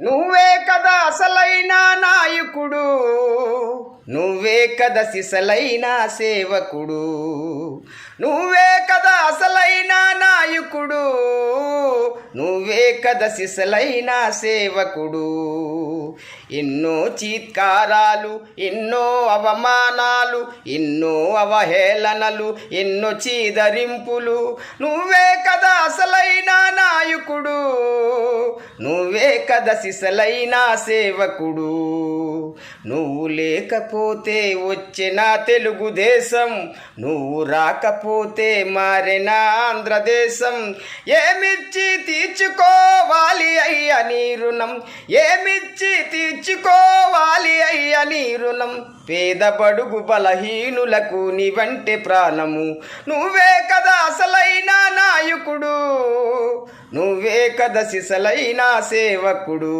నువ్వే కదా అసలైన నాయకుడు. నువ్వే కదా సిసలైన సేవకుడు. నువ్వే కదా అసలైన నాయకుడు. నువ్వే కదా సిసలైన సేవకుడు. ఎన్నో చీత్కారాలు ఎన్నో అవమానాలు ఎన్నో అవహేళనలు ఎన్నో చీదరింపులు. నువ్వే కదా అసలైన నువ్వే కదా సిసలైన సేవకుడు. నువ్వు లేకపోతే వచ్చిన తెలుగుదేశం నువ్వు రాకపోతే మారిన ఆంధ్రదేశం. ఏమిచ్చి తీర్చుకోవాలి అయ్య నీ రుణం? ఏమిచ్చి తీర్చుకోవాలి అయ్య నీ రుణం? పేద బడుగు బలహీనులకు నీ వంటి ప్రాణము. నువ్వే కదా అసలై నువ్వే కదా సిసలైన సేవకుడు.